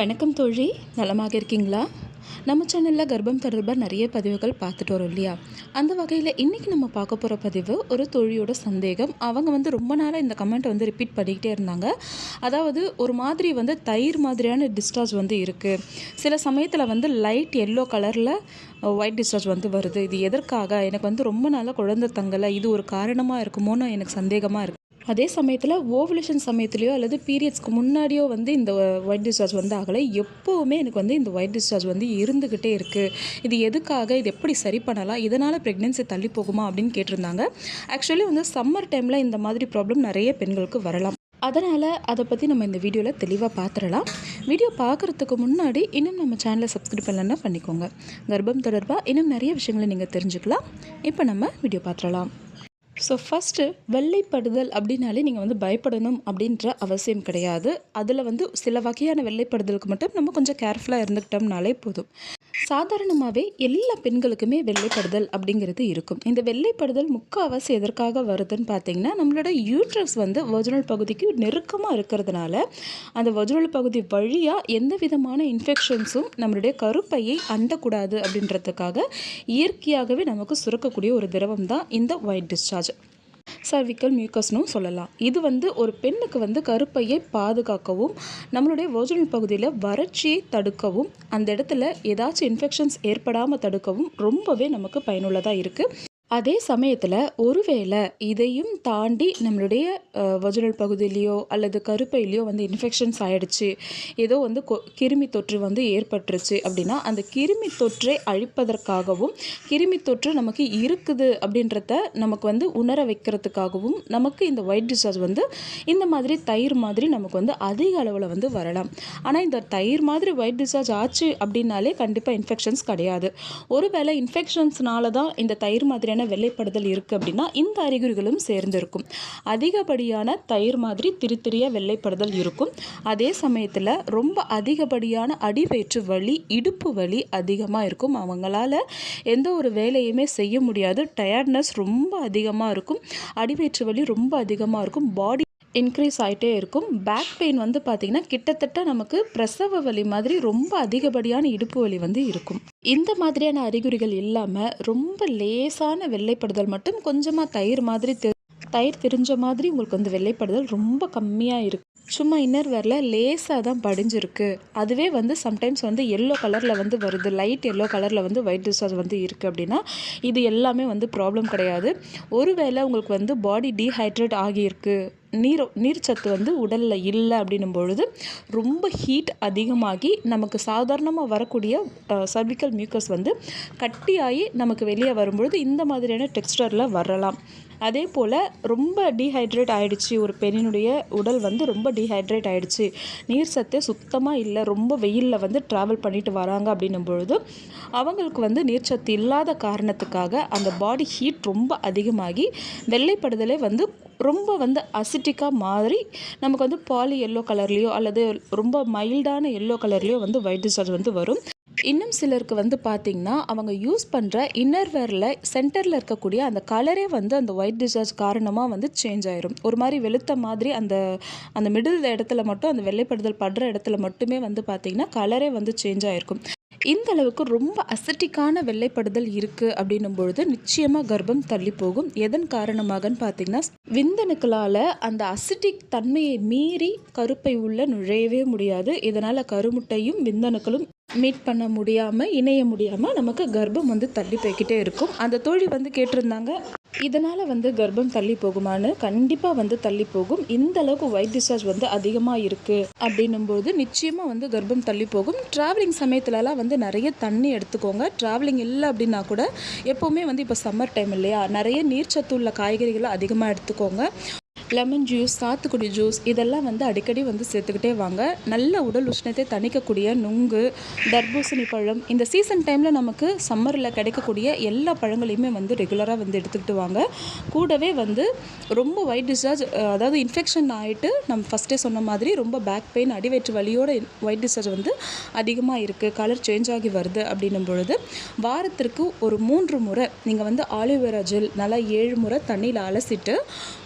வணக்கம் தோழி. நலமாக இருக்கீங்களா? நம்ம சேனலில் கர்ப்பம் தொடர்பாக நிறைய பதிவுகள் பார்த்துட்டு வரோம் இல்லையா? அந்த வகையில் இன்றைக்கி நம்ம பார்க்க போகிற பதிவு ஒரு தோழியோட சந்தேகம். அவங்க வந்து ரொம்ப நாளாக இந்த கமெண்ட்டை வந்து ரிப்பீட் பண்ணிக்கிட்டே இருந்தாங்க. அதாவது ஒரு மாதிரி வந்து தயிர் மாதிரியான டிஸ்சார்ஜ் வந்து இருக்குது சில சமயத்தில் வந்து லைட் எல்லோ கலரில் ஒயிட் டிஸ்சார்ஜ் வந்து வருது. இது எதற்காக? எனக்கு வந்து ரொம்ப நாளாக குழந்தை தங்கலை. இது ஒரு காரணமாக இருக்குமோன்னு எனக்கு சந்தேகமாக இருக்குது அதே சமயத்தில் ஓவலேஷன் சமயத்துலையோ அல்லது பீரியட்ஸ்க்கு முன்னாடியோ வந்து இந்த ஒயிட் டிஸ்சார்ஜ் வந்து ஆகலை. எப்போவுமே எனக்கு வந்து இந்த ஒயிட் டிஸ்சார்ஜ் வந்து இருந்துக்கிட்டே இருக்குது இது எதுக்காக? இது எப்படி சரி பண்ணலாம்? இதனால் ப்ரெக்னென்சி தள்ளி போகுமா? அப்படின்னு கேட்டிருந்தாங்க. ஆக்சுவலி வந்து சம்மர் டைமில் இந்த மாதிரி ப்ராப்ளம் நிறைய பெண்களுக்கு வரலாம். அதனால் அதை பற்றி நம்ம இந்த வீடியோவில் தெளிவாக பார்த்துடலாம் வீடியோ பார்க்குறதுக்கு முன்னாடி இன்னும் நம்ம சேனலை சப்ஸ்கிரைப் பண்ணலன்னா பண்ணிக்கோங்க. கர்ப்பம் தொடர்பாக இன்னும் நிறைய விஷயங்களை நீங்கள் தெரிஞ்சுக்கலாம். இப்போ நம்ம வீடியோ பார்த்துடலாம் ஸோ ஃபஸ்ட்டு வெள்ளைப்படுதல் அப்படின்னாலே நீங்கள் வந்து பயப்படணும் அப்படின்ற அவசியம் கிடையாது. அதில் வந்து சில வகையான வெள்ளைப்படுதலுக்கு மட்டும் நம்ம கொஞ்சம் கேர்ஃபுல்லாக இருந்துக்கிட்டோம்னாலே போதும். சாதாரணமாகவே எல்லா பெண்களுக்குமே வெள்ளைப்படுதல் அப்படிங்கிறது இருக்கும். இந்த வெள்ளைப்படுதல் முக்கால்வாசி எதற்காக வருதுன்னு பார்த்தீங்கன்னா நம்மளோட யூட்ரஸ் வந்து ஒரிஜினல் பகுதிக்கு நெருக்கமாக இருக்கிறதுனால அந்த ஒரிஜினல் பகுதி வழியாக எந்த விதமான இன்ஃபெக்ஷன்ஸும் நம்மளுடைய கருப்பையை அண்டக்கூடாது அப்படின்றதுக்காக இயற்கையாகவே நமக்கு சுரக்கக்கூடிய ஒரு திரவம் தான் இந்த ஒயிட் டிஸ்சார்ஜ் சர்விக்கல் மியூக்கஸ்னும் சொல்லலாம். இது வந்து ஒரு பெண்ணுக்கு வந்து கருப்பையை பாதுகாக்கவும் நம்மளுடைய வோஜனல் பகுதியில் வறட்சியை தடுக்கவும் அந்த இடத்துல ஏதாச்சும் இன்ஃபெக்ஷன்ஸ் ஏற்படாமல் தடுக்கவும் ரொம்பவே நமக்கு பயனுள்ளதாக இருக்குது அதே சமயத்தில் ஒருவேளை இதையும் தாண்டி நம்மளுடைய வஜுரல் பகுதியிலையோ அல்லது கருப்பையிலையோ வந்து இன்ஃபெக்ஷன்ஸ் ஆகிடுச்சு ஏதோ வந்து கொ கிருமி தொற்று வந்து ஏற்பட்டுருச்சு அப்படின்னா அந்த கிருமி தொற்றை அழிப்பதற்காகவும் கிருமி தொற்று நமக்கு இருக்குது அப்படின்றத நமக்கு வந்து உணர வைக்கிறதுக்காகவும் நமக்கு இந்த ஒயிட் டிஸ்சார்ஜ் வந்து இந்த மாதிரி தயிர் மாதிரி நமக்கு வந்து அதிக அளவில் வந்து வரலாம். ஆனால் இந்த தயிர் மாதிரி ஒயிட் டிஸ்சார்ஜ் ஆச்சு அப்படின்னாலே கண்டிப்பாக இன்ஃபெக்ஷன்ஸ் கிடையாது. ஒருவேளை இன்ஃபெக்ஷன்ஸ்னால தான் இந்த தயிர் மாதிரியான மாதிரியான வெள்ளைப்படுதல் இருக்குது அப்படின்னா இந்த அறிகுறிகளும் சேர்ந்திருக்கும். அதிகப்படியான தயிர் மாதிரி திரித்திரியாக வெள்ளைப்படுதல் இருக்கும். அதே சமயத்தில் ரொம்ப அதிகப்படியான அடிவயிற்று வலி இடுப்பு வலி அதிகமாக இருக்கும். அவங்களால எந்த ஒரு வேலையுமே செய்ய முடியாது. டயர்ட்னஸ் ரொம்ப அதிகமாக இருக்கும். அடிவயிற்று வலி ரொம்ப அதிகமாக இருக்கும். பாடி இன்க்ரீஸ் ஆகிட்டே இருக்கும். பேக் பெயின் வந்து பார்த்திங்கன்னா கிட்டத்தட்ட நமக்கு பிரசவ வலி மாதிரி ரொம்ப அதிகப்படியான இடுப்பு வலி வந்து இருக்கும். இந்த மாதிரியான அறிகுறிகள் இல்லாமல் ரொம்ப லேசான வெள்ளைப்படுதல் மட்டும் கொஞ்சமாக தயிர் மாதிரி தயிர் தெரிஞ்ச மாதிரி உங்களுக்கு வந்து வெள்ளைப்படுதல் ரொம்ப கம்மியாக இருக்கும் சும்மா இன்னர் வேரில் லேசாக தான் படிஞ்சிருக்கு. அதுவே வந்து சம்டைம்ஸ் வந்து எல்லோ கலரில் வந்து வருது. லைட் எல்லோ கலரில் வந்து ஒயிட் டிஸ்சார்ஜ் வந்து இருக்குது அப்படின்னா இது எல்லாமே வந்து ப்ராப்ளம் கிடையாது. ஒருவேளை உங்களுக்கு வந்து பாடி டீஹைட்ரேட் ஆகியிருக்கு. நீர் நீர்ச்சத்து வந்து உடலில் இல்லை அப்படின்னும் பொழுது ரொம்ப ஹீட் அதிகமாகி நமக்கு சாதாரணமாக வரக்கூடிய சர்விக்கல் மியூக்கஸ் வந்து கட்டியாகி நமக்கு வெளியே வரும்பொழுது இந்த மாதிரியான டெக்ஸ்டரில் வரலாம். அதே போல் ரொம்ப டீஹைட்ரேட் ஆகிடுச்சு ஒரு பெண்ணினுடைய உடல் வந்து ரொம்ப டீஹைட்ரேட் ஆகிடுச்சி நீர் சத்தே சுத்தமாக இல்லை. ரொம்ப வெயிலில் வந்து ட்ராவல் பண்ணிட்டு வராங்க அப்படின்னும் பொழுது அவங்களுக்கு வந்து நீர்ச்சத்து இல்லாத காரணத்துக்காக அந்த பாடி ஹீட் ரொம்ப அதிகமாகி வெள்ளைப்படுதலே வந்து ரொம்ப வந்து அசிட்டிக்காக மாறி நமக்கு வந்து பாலி எல்லோ கலர்லேயோ அல்லது ரொம்ப மைல்டான எல்லோ கலர்லேயோ வந்து ஒயிட் டிஸ்சார்ஜ் வந்து வரும். இன்னும் சிலருக்கு வந்து பார்த்திங்கன்னா அவங்க யூஸ் பண்ணுற இன்னர்வேரில் சென்டரில் இருக்கக்கூடிய அந்த கலரே வந்து அந்த ஒயிட் டிஸ்சார்ஜ் காரணமாக வந்து சேஞ்ச் ஆயிரும். ஒரு மாதிரி வெளுத்த மாதிரி அந்த அந்த மிடில் இடத்துல மட்டும் அந்த வெள்ளைப்படுதல் படுற இடத்துல மட்டுமே வந்து பார்த்திங்கன்னா கலரே வந்து சேஞ்ச் ஆகிருக்கும் இந்த அளவுக்கு ரொம்ப அசட்டிக்கான வெள்ளைப்படுதல் இருக்குது அப்படின்னும் பொழுது நிச்சயமாக கர்ப்பம் தள்ளி போகும். எதன் காரணமாகன்னு பார்த்தீங்கன்னா விந்தணுக்களால் அந்த அசிட்டிக் தன்மையை மீறி கருப்பை உள்ள நுழையவே முடியாது. இதனால் கருமுட்டையும் விந்தணுக்களும் மீட் பண்ண முடியாமல் இணைய முடியாமல் நமக்கு கர்ப்பம் வந்து தள்ளி போய்கிட்டே இருக்கும். அந்த தோழி வந்து கேட்டிருந்தாங்க இதனால் வந்து கர்ப்பம் தள்ளி போகுமான்னு கண்டிப்பாக வந்து தள்ளி போகும். இந்த அளவுக்கு ஒயிட் டிஸ்சார்ஜ் வந்து அதிகமாக இருக்குது அப்படின்னும் போது நிச்சயமாக வந்து கர்ப்பம் தள்ளி போகும். ட்ராவலிங் சமயத்துலலாம் வந்து நிறைய தண்ணி எடுத்துக்கோங்க. ட்ராவலிங் இல்லை அப்படின்னா கூட எப்போவுமே வந்து இப்போ சம்மர் டைம் இல்லையா? நிறைய நீர்ச்சத்து உள்ள காய்கறிகளை அதிகமாக எடுத்துக்கோங்க. லெமன் ஜூஸ் சாத்துக்குடி ஜூஸ் இதெல்லாம் வந்து அடிக்கடி வந்து சேர்த்துக்கிட்டே வாங்க. நல்ல உடல் உஷ்ணத்தை தணிக்கக்கூடிய நுங்கு தர்பூசணி பழம் இந்த சீசன் டைமில் நமக்கு சம்மரில் கிடைக்கக்கூடிய எல்லா பழங்களையுமே வந்து ரெகுலராக வந்து எடுத்துக்கிட்டு வாங்க. கூடவே வந்து ரொம்ப ஒயிட் டிஸ்சார்ஜ் அதாவது இன்ஃபெக்ஷன் ஆகிட்டு நம்ம ஃபஸ்ட்டே சொன்ன மாதிரி ரொம்ப பேக் பெயின் அடிவயிற்று வலியோட ஒயிட் டிஸ்சார்ஜ் வந்து அதிகமாக இருக்குது கலர் சேஞ்ச் ஆகி வருது அப்படின்னும் பொழுது வாரத்திற்கு ஒரு மூன்று முறை நீங்கள் வந்து ஆலிவேரா ஜெல் நல்லா ஏழு முறை தண்ணியில் அலசிட்டு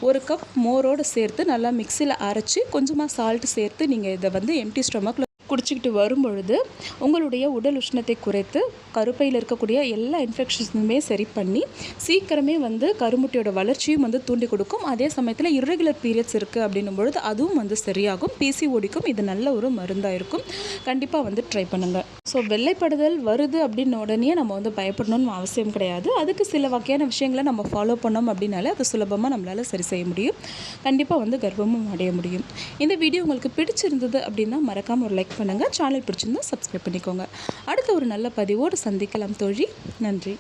ஒரு கப் மோ மோரோடு சேர்த்து நல்லா மிக்சியில் அரைச்சி கொஞ்சமாக சால்ட்டு சேர்த்து நீங்கள் இதை வந்து எம்டி ஸ்டொமக்கில் குடிச்சிக்கிட்டு வரும்பொழுது உங்களுடைய உடல் உஷ்ணத்தை குறைத்து கருப்பையில் இருக்கக்கூடிய எல்லா இன்ஃபெக்ஷன்ஸுமே சரி பண்ணி சீக்கிரமே வந்து கருமுட்டையோட வளர்ச்சியும் வந்து தூண்டி கொடுக்கும். அதே சமயத்தில் irregular பீரியட்ஸ் இருக்குது அப்படின்னும் பொழுது அதுவும் வந்து சரியாகும். பிசிஓடிக்கும் இது நல்ல ஒரு மருந்தாக இருக்கும். கண்டிப்பாக வந்து ட்ரை பண்ணுங்கள் ஸோ வெள்ளைப்படுதல் வருது அப்படின்னு உடனே நம்ம வந்து பயப்படணும்னு அவசியம் கிடையாது. அதுக்கு சில வகையான விஷயங்களை நம்ம ஃபாலோ பண்ணோம் அப்படின்னாலே அது சுலபமாக நம்மளால் சரி செய்ய முடியும். கண்டிப்பாக வந்து கர்ப்பமும் அடைய முடியும். இந்த வீடியோ உங்களுக்கு பிடிச்சிருந்தது அப்படின்னா மறக்காமல் ஒரு லைக் பண்ணுங்கள் சேனல் பிடிச்சிருந்தால் சப்ஸ்கிரைப் பண்ணிக்கோங்க. அடுத்த ஒரு நல்ல பதிவோடு சந்திக்கலாம் தோழி. நன்றி.